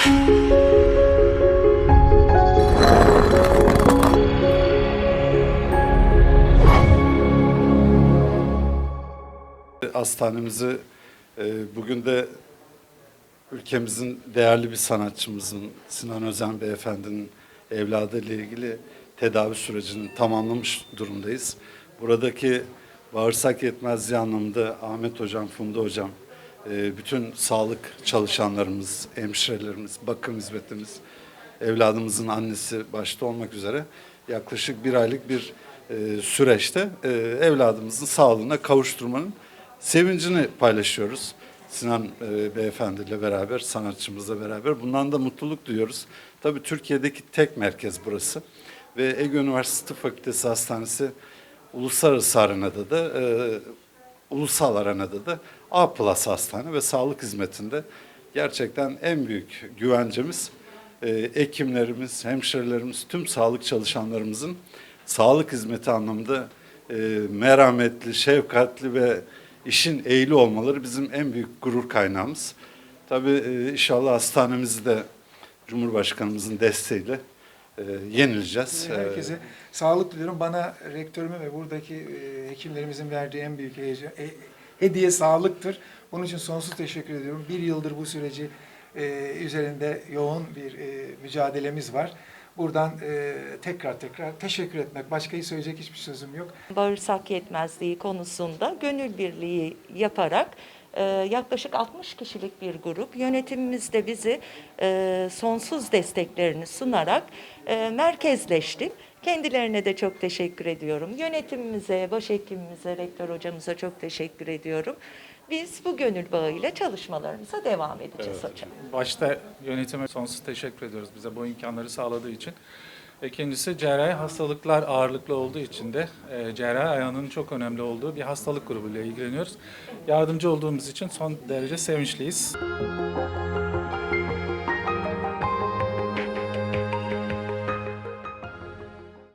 Hastanemizi e, bugün de ülkemizin değerli bir sanatçımızın Sinan Özen Beyefendi'nin evladı ile ilgili tedavi sürecini tamamlamış durumdayız. Buradaki bağırsak yetmezliği anlamında Ahmet Hocam, Funda Hocam, bütün sağlık çalışanlarımız, hemşirelerimiz, bakım hizmetimiz, evladımızın annesi başta olmak üzere yaklaşık bir aylık bir e, süreçte e, evladımızın sağlığına kavuşturmanın sevincini paylaşıyoruz. Sinan e, Beyefendi ile beraber, sanatçımızla beraber. Bundan da mutluluk duyuyoruz. Tabii Türkiye'deki tek merkez burası. Ve Ege Üniversitesi Fakültesi Hastanesi uluslararası arenada da, e, ulusal arenada da A plus hastane ve sağlık hizmetinde gerçekten en büyük güvencemiz e, hekimlerimiz, hemşirelerimiz, tüm sağlık çalışanlarımızın sağlık hizmeti anlamında e, merhametli, şefkatli ve işin ehli olmaları bizim en büyük gurur kaynağımız. Tabii e, inşallah hastanemizi de Cumhurbaşkanımızın desteğiyle e, yenileceğiz. Herkese sağlık diliyorum. Bana rektörümün ve buradaki e, hekimlerimizin verdiği en büyük heyecan, e, hediye sağlıktır. Bunun için sonsuz teşekkür ediyorum. Bir yıldır bu süreci e, üzerinde yoğun bir e, mücadelemiz var. Buradan e, tekrar tekrar teşekkür etmek. Başka söyleyecek hiçbir sözüm yok. bağırsak yetmezliği konusunda gönül birliği yaparak e, yaklaşık 60 kişilik bir grup yönetimimiz de bizi e, sonsuz desteklerini sunarak e, merkezleştik. Kendilerine de çok teşekkür ediyorum. Yönetimimize, başhekimimize, rektör hocamıza çok teşekkür ediyorum. Biz bu gönül bağıyla çalışmalarımıza devam edeceğiz hocam. Başta yönetime sonsuz teşekkür ediyoruz bize bu imkanları sağladığı için. İkincisi cerrahi hastalıklar ağırlıklı olduğu için de e, cerrahi ayağının çok önemli olduğu bir hastalık grubuyla ilgileniyoruz. Yardımcı olduğumuz için son derece sevinçliyiz.